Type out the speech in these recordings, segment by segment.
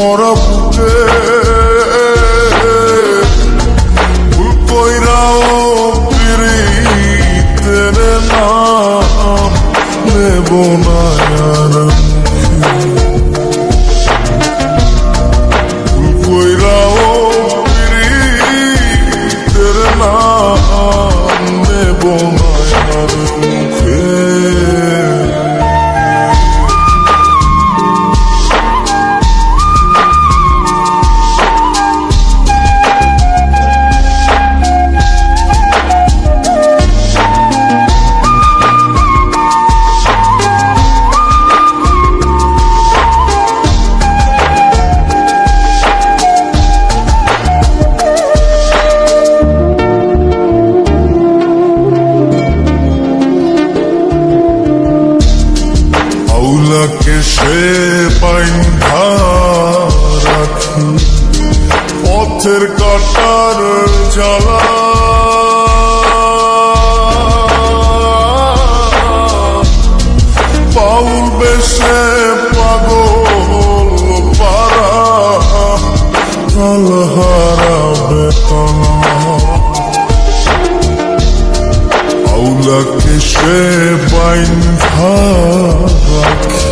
ভরা বুকে ভুল কইরাও পিরিতের নাম নেব না। সে বাইন্ধা রাখি পথের কাটার জ্বালা। পাউল বেশে পাগল পারা কাল হারাবে তলা আউলাকে সে বাইন্ধা রাখি।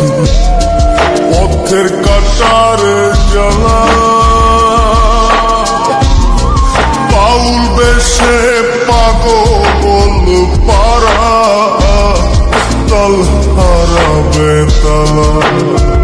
হারাবে তালা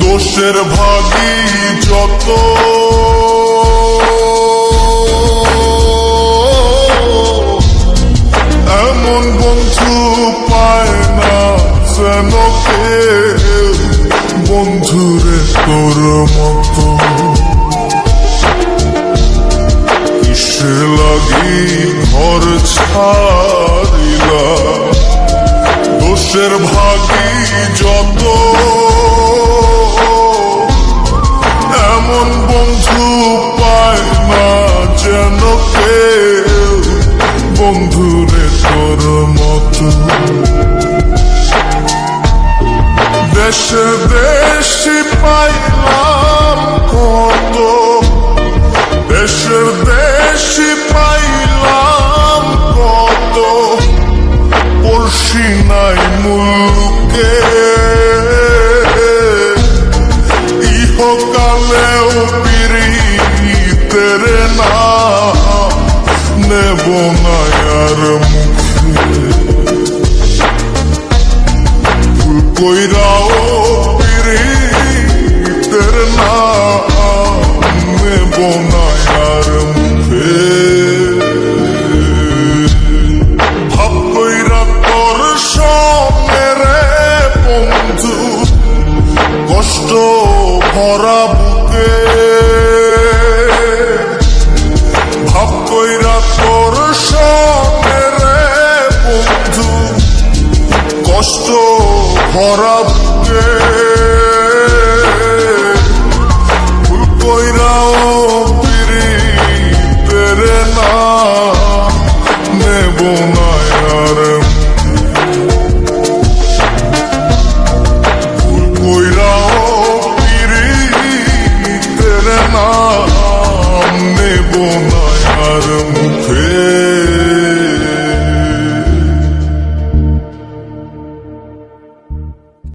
দোষের ভাগি যত। এমন বন্ধু পায় না যেন কেউ। বন্ধুরে তোর মতো। কিসে লাগি ঘর ছাড়িলা দোষের ভাগি যত এমন বন্ধু পায় না যেন কেউ। বন্ধুরে তোর মতো। দেশে দেশি পাইলাম কত। দেশের দেশি পাইলাম পড়শি নাই মুলুকে। ইহকালেও পিরিতের না নেব না আর মুখে। ভুল কইরাও ভরা বুকে। ভাব কইরা তোর রে বন্ধু কষ্ট ভরা Hey.